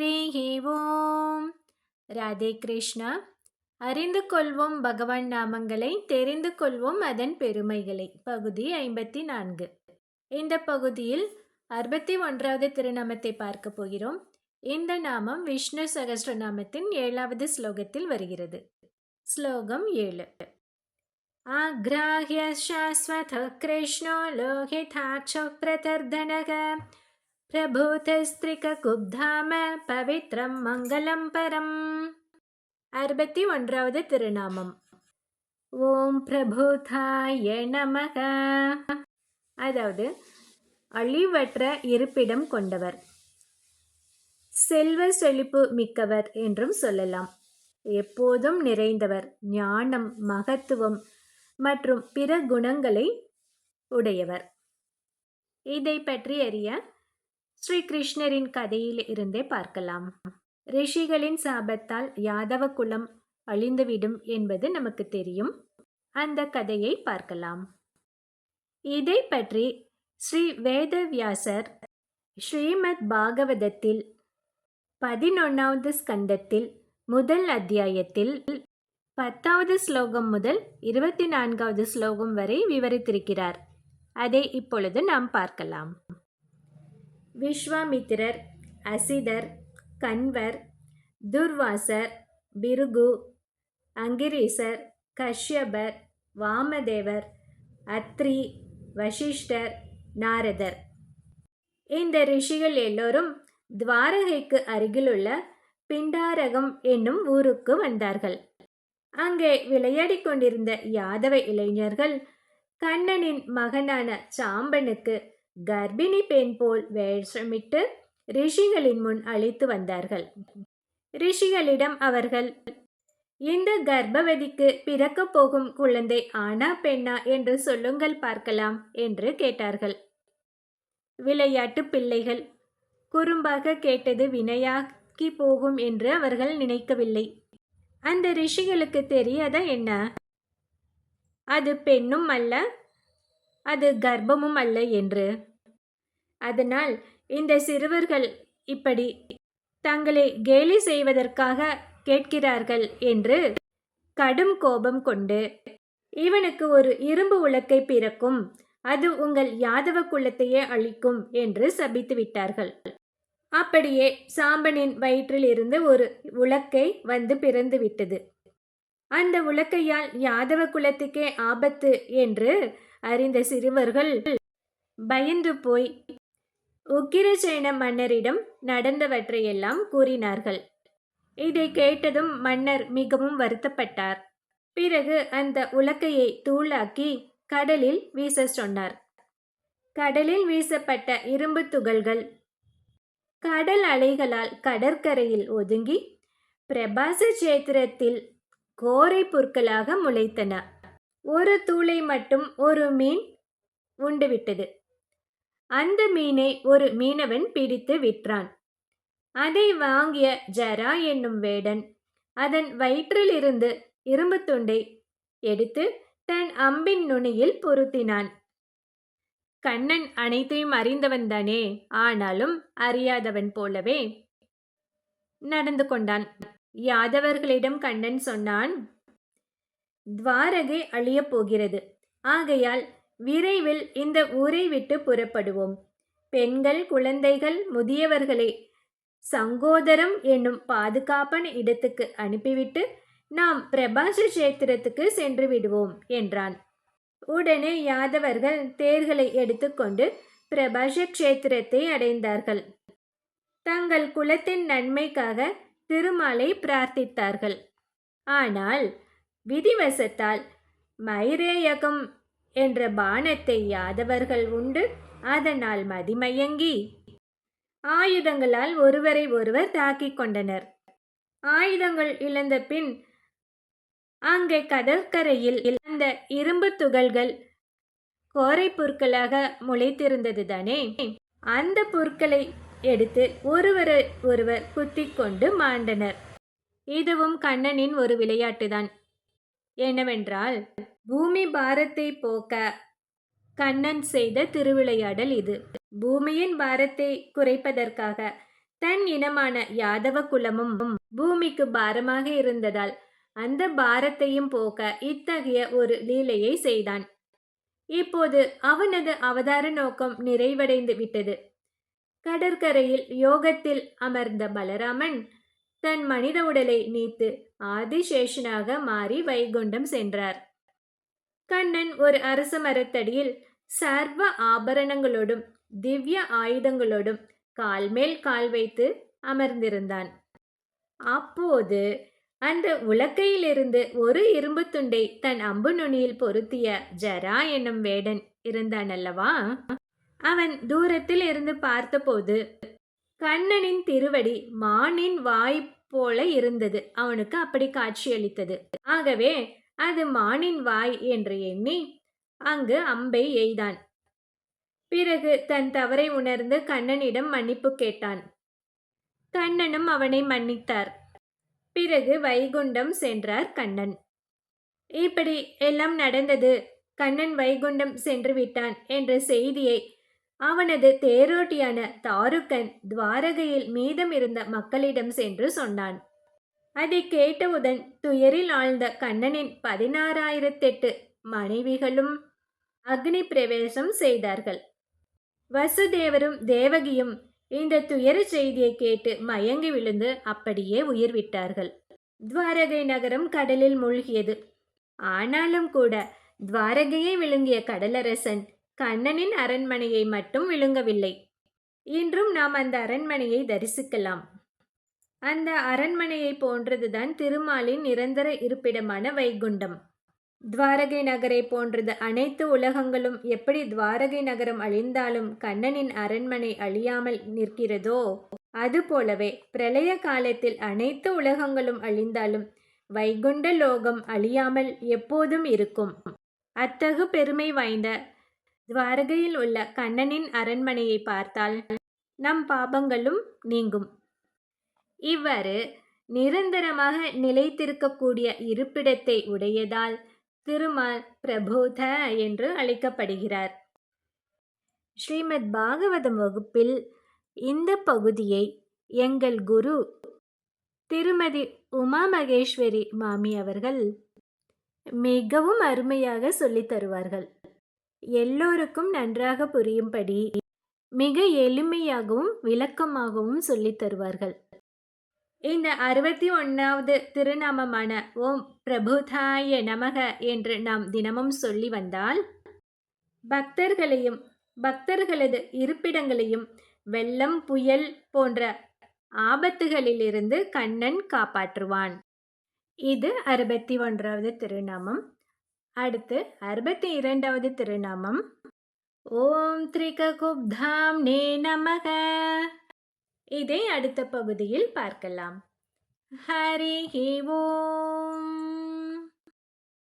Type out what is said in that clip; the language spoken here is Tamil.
ஹரிஹி ஓம் ராதே கிருஷ்ணா அறிந்து கொள்வோம் பகவான் நாமங்களை தெரிந்து கொள்வோம் அதன் பெருமைகளை. பகுதி ஐம்பத்தி நான்கு இந்த பகுதியில் அறுபத்தி ஒன்றாவது திருநாமத்தை பார்க்க போகிறோம். இந்த நாமம் விஷ்ணு சகஸ்ரநாமத்தின் ஏழாவது ஸ்லோகத்தில் வருகிறது. ஸ்லோகம் ஏழு. ஆக்ராஹ்ய சாஸ்வத கிருஷ்ணோ லோகிதாட்ச பிரதர்தனக. பிரபூதஸ்திரிகுப்தாம பவித்ரம் மங்களம் பரம் அறுபத்தி ஒன்றாவது திருநாமம் ஓம் பிரபூதாய நமக அதாவது அழிவற்ற இருப்பிடம் கொண்டவர். செல்வ செழிப்பு மிக்கவர் என்றும் சொல்லலாம். எப்போதும் நிறைந்தவர் ஞானம் மகத்துவம் மற்றும் பிற குணங்களை உடையவர். இதை பற்றி அறிய ஸ்ரீ கிருஷ்ணரின் கதையில் இருந்தே பார்க்கலாம். ரிஷிகளின் சாபத்தால் யாதவ குலம் அழிந்துவிடும் என்பது நமக்கு தெரியும். அந்த கதையை பார்க்கலாம். இதை பற்றி ஸ்ரீ வேதவியாசர் ஸ்ரீமத் பாகவதத்தில் பதினொன்றாவது ஸ்கந்தத்தில் முதல் அத்தியாயத்தில் பத்தாவது ஸ்லோகம் முதல் இருபத்தி நான்காவது ஸ்லோகம் வரை விவரித்திருக்கிறார். அதை இப்பொழுது நாம் பார்க்கலாம். விஸ்வாமித்திரர் அசிதர் கன்வர் துர்வாசர் பிருகு அங்கிரீசர் கஷ்யபர் வாமதேவர் அத்ரி வசிஷ்டர் நாரதர். இந்த ரிஷிகள் எல்லோரும் துவாரகைக்கு அருகிலுள்ள பிண்டாரகம் என்னும் ஊருக்கு வந்தார்கள். அங்கே விளையாடிக் கொண்டிருந்த யாதவ இளைஞர்கள் கண்ணனின் மகனான சாம்பனுக்கு கர்ப்பிணி பெண் போல் வேஷமிட்டு ரிஷிகளின் முன் அழைத்து வந்தார்கள். ரிஷிகளிடம் அவர்கள் இந்த கர்ப்பவதிக்கு பிறக்கப் போகும் குழந்தை ஆனா பெண்ணா என்று சொல்லுங்கள் பார்க்கலாம் என்று கேட்டார்கள். விளையாட்டு பிள்ளைகள் குறும்பாக கேட்டது வினையாக்கி போகும் என்று அவர்கள் நினைக்கவில்லை. அந்த ரிஷிகளுக்கு தெரியாதா என்ன? அது பெண்ணும் அல்ல அது கர்ப்பமும் அல்ல என்று அதனால் இந்த சிறுவர்கள் இப்படி தங்களை கேலி செய்வதற்காக கேட்கிறார்கள் என்று கடும் கோபம் கொண்டு இவனுக்கு ஒரு இரும்பு உலக்கை பிறக்கும். அது உங்கள் யாதவ குலத்தையே அழிக்கும் என்று சபித்து விட்டார்கள். அப்படியே சாம்பனின் வயிற்றில் இருந்து ஒரு உலக்கை வந்து பிறந்து விட்டது. அந்த உலக்கையால் யாதவ குலத்துக்கே ஆபத்து என்று அறிந்த சிறுவர்கள் பயந்து போய் உக்கிரசேன மன்னரிடம் நடந்தவற்றையெல்லாம் கூறினார்கள். இதை கேட்டதும் மன்னர் மிகவும் வருத்தப்பட்டார். பிறகு அந்த உலக்கையை தூளாக்கி கடலில் வீச சொன்னார். கடலில் வீசப்பட்ட இரும்பு துகள்கள் கடல் அலைகளால் கடற்கரையில் ஒதுங்கி பிரபாச சேத்திரத்தில் கோரை புற்களாக முளைத்தன. ஒரு தூளை மட்டும் ஒரு மீன் உண்டுவிட்டது. அந்த மீனை ஒரு மீனவன் பிடித்து விற்றான். அதை வாங்கிய ஜரா என்னும் வேடன் அதன் வயிற்றிலிருந்து இரும்பு துண்டை எடுத்து தன் அம்பின் நுனியில் பொருத்தினான். கண்ணன் அனைத்தையும் அறிந்தவன்தானே ஆனாலும் அறியாதவன் போலவே நடந்து கொண்டான். யாதவர்களிடம் கண்ணன் சொன்னான் துவாரகை அழியப் போகிறது. ஆகையால் விரைவில் இந்த ஊரை விட்டு புறப்படுவோம். பெண்கள் குழந்தைகள் முதியவர்களை சங்கோதரம் என்னும் பாதுகாப்பான இடத்துக்கு அனுப்பிவிட்டு நாம் பிரபாச கஷேத்திரத்துக்கு சென்று விடுவோம் என்றான். உடனே யாதவர்கள் தேர்களை எடுத்துக்கொண்டு பிரபாச கஷேத்திரத்தை அடைந்தார்கள். தங்கள் குலத்தின் நன்மைக்காக திருமாலை பிரார்த்தித்தார்கள். ஆனால் விதிவசத்தால் மைரேயகம் என்ற பானத்தை யாதவர்கள் உண்டு. அதனால் மதிமயங்கி. ஆயுதங்களால் ஒருவரை ஒருவர் தாக்கிக் கொண்டனர். ஆயுதங்கள் இழந்த பின் அங்கே கடற்கரையில் இழந்த இரும்பு துகள்கள் கோரை பொருட்களாக முளைத்திருந்தது தானே. அந்த பொருட்களை எடுத்து ஒருவரை ஒருவர் குத்தி கொண்டு மாண்டனர். இதுவும் கண்ணனின் ஒரு விளையாட்டுதான். என்னவென்றால் பூமி பாரத்தை போக்க கண்ணன் செய்த திருவிளையாடல் இது. பூமியின் பாரத்தை குறைப்பதற்காக தன் இனமான யாதவ குலமும் பூமிக்கு பாரமாக இருந்ததால் அந்த பாரத்தையும் போக்க இத்தகைய ஒரு லீலையை செய்தான். இப்போது அவனது அவதார நோக்கம் நிறைவடைந்து விட்டது. கடற்கரையில் யோகத்தில் அமர்ந்த பலராமன் தன் மனித உடலை நீத்து ஆதிசேஷனாக மாறி வைகுண்டம் சென்றார். கண்ணன் ஒரு அரச மரத்தடியில் சர்வ ஆபரணங்களோடும் திவ்ய ஆயுதங்களோடும் கால் மேல் கால் வைத்து அமர்ந்திருந்தான். அப்போது அந்த உலக்கையிலிருந்து ஒரு இரும்பு துண்டை தன் அம்பு நுனியில் பொருத்திய ஜரா என்னும் வேடன் இருந்தான் அல்லவா அவன் தூரத்தில் இருந்து பார்த்தபோது கண்ணனின் திருவடி மானின் வாய் போல இருந்தது. அவனுக்கு அப்படி காட்சியளித்தது. ஆகவே அது மானின் வாய் என்று எண்ணி அங்கு அம்பை எய்தான். பிறகு தன் தவறை உணர்ந்து கண்ணனிடம் மன்னிப்பு கேட்டான். கண்ணனும் அவனை மன்னித்தார். பிறகு வைகுண்டம் சென்றார் கண்ணன். இப்படி எல்லாம் நடந்தது. கண்ணன் வைகுண்டம் சென்று விட்டான் என்ற செய்தியை அவனது தேரோட்டியான தாருக்கன் துவாரகையில் மீதம் இருந்த மக்களிடம் சென்று சொன்னான். அதை கேட்டவுடன் துயரில் ஆழ்ந்த கண்ணனின் பதினாறாயிரத்தெட்டு மனைவிகளும் அக்னி பிரவேசம் செய்தார்கள். வசுதேவரும் தேவகியும் இந்த துயர செய்தியை கேட்டு மயங்கி விழுந்து அப்படியே உயிர் விட்டார்கள். துவாரகை நகரம் கடலில் மூழ்கியது. ஆனாலும் கூட துவாரகையை விழுங்கிய கடலரசன் கண்ணனின் அரண்மனையை மட்டும் விழுங்கவில்லை. இன்றும் நாம் அந்த அரண்மனையை தரிசிக்கலாம். அந்த அரண்மனையை போன்றதுதான் திருமாலின் நிரந்தர இருப்பிடமான வைகுண்டம். துவாரகை நகரை போன்றது அனைத்து உலகங்களும் எப்படி துவாரகை நகரம் அழிந்தாலும் கண்ணனின் அரண்மனை அழியாமல் நிற்கிறதோ அதுபோலவே பிரளய காலத்தில் அனைத்து உலகங்களும் அழிந்தாலும் வைகுண்ட லோகம் அழியாமல் எப்போதும் இருக்கும். அத்தகு பெருமை வாய்ந்த துவாரகையில் உள்ள கண்ணனின் அரண்மனையை பார்த்தால் நம் பாபங்களும் நீங்கும். இவ்வாறு நிரந்தரமாக நிலைத்திருக்கக்கூடிய இருப்பிடத்தை உடையதால் திருமால் பிரபோத என்று அழைக்கப்படுகிறார். ஸ்ரீமத் பாகவதம் வகுப்பில் இந்த பகுதியை எங்கள் குரு திருமதி உமா மகேஸ்வரி மாமி அவர்கள் மிகவும் அருமையாக சொல்லித் தருவார்கள். எல்லோருக்கும் நன்றாக புரியும்படி மிக எளிமையாகவும் விளக்கமாகவும் சொல்லித் தருவார்கள். இந்த அறுபத்தி ஒன்றாவது திருநாமமான ஓம் பிரபுதாய நமக என்று நாம் தினமும் சொல்லி வந்தால் பக்தர்களையும் பக்தர்களது இருப்பிடங்களையும் வெள்ளம் புயல் போன்ற ஆபத்துகளிலிருந்து கண்ணன் காப்பாற்றுவான். இது அறுபத்தி ஒன்றாவது திருநாமம். அடுத்து அறுபத்தி இரண்டாவது திருநாமம். ஓம் திரிககுப்தாம் நே நமக. இதை அடுத்த பகுதியில் பார்க்கலாம். ஹரி ஓம்.